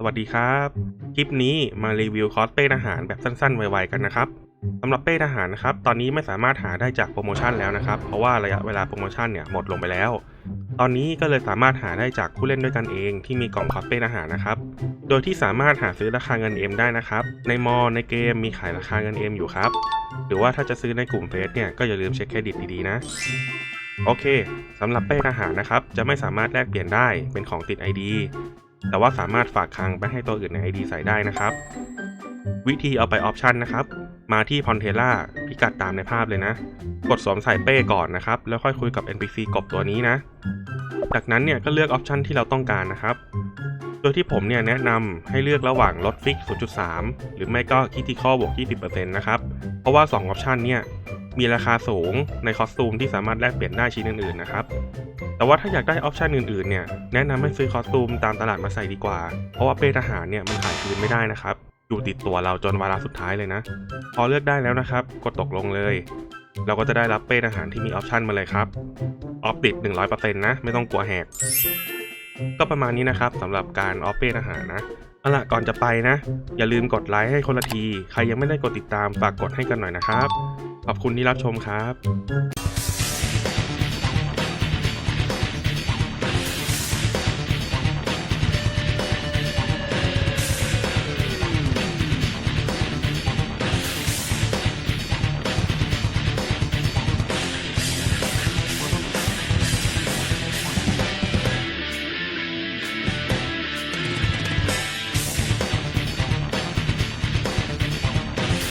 สวัสดีครับ คลิปนี้มารีวิวคอสเป้ทหารแบบสั้นๆ ไวๆกันนะครับสำหรับเป้ทหารนะครับ ตอนนี้ไม่สามารถหาได้จากโปรโมชั่นแล้วนะครับ เพราะว่าระยะเวลาโปรโมชั่นเนี่ยหมดลงไปแล้ว ตอนนี้ก็เลยสามารถหาได้จากผู้เล่นด้วยกันเองที่มีกล่องคอสเป้ทหารนะครับ โดยที่สามารถหาซื้อราคาเงินเอ็มได้นะครับ ในมอในเกมมีขายราคาเงินเอ็มอยู่ครับ หรือว่าถ้าจะซื้อในกลุ่มเฟสเนี่ยก็อย่าลืมเช็คเครดิตดีๆนะโอเค สำหรับเป้ทหารนะครับ จะไม่สามารถแลกเปลี่ยนได้เป็นของติด ID แต่ว่าสามารถฝากคลังไปให้ตัวอื่นใน ID ใส่ได้นะครับ วิธีเอาไปออปชันนะครับ มาที่พอนเทล่าพิกัดตามในภาพเลยนะ กดสวมใส่เป้ก่อนนะครับ แล้วค่อยคุยกับ NPC กบตัวนี้นะ จากนั้นเนี่ยก็เลือกออปชันที่เราต้องการนะครับ โดยที่ผมเนี่ยแนะนำให้เลือกระหว่างลดฟิก 0.3 หรือไม่ก็คิติคอบวก 20%นะครับ เพราะว่า 2 ออปชันเนี่ย มีราคาสูงในคอสตูมที่สามารถแลกเปลี่ยนได้ชิ้นอื่นๆนะครับ แต่ว่าถ้าอยากได้ออปชันอื่นๆเนี่ยแนะนำให้ซื้อคอสตูมตามตลาดมาใส่ดีกว่า เพราะว่าเป้ทหารเนี่ยมันขายคืนไม่ได้นะครับ อยู่ติดตัวเราจนวาระสุดท้ายเลยนะ พอเลือกได้แล้วนะครับ กดตกลงเลย เราก็จะได้รับเป้ทหารที่มีออปชันมาเลยครับ ออฟติด 100%นะ ไม่ต้องกลัวแหก ก็ประมาณนี้นะครับสำหรับการออฟเป้ทหารนะเอาล่ะก่อนจะไปนะ อย่าลืมกดไลค์ให้คนละที ใครยังไม่ได้กดติดตามฝากกดให้กันหน่อยนะครับ ขอบคุณที่รับชมครับ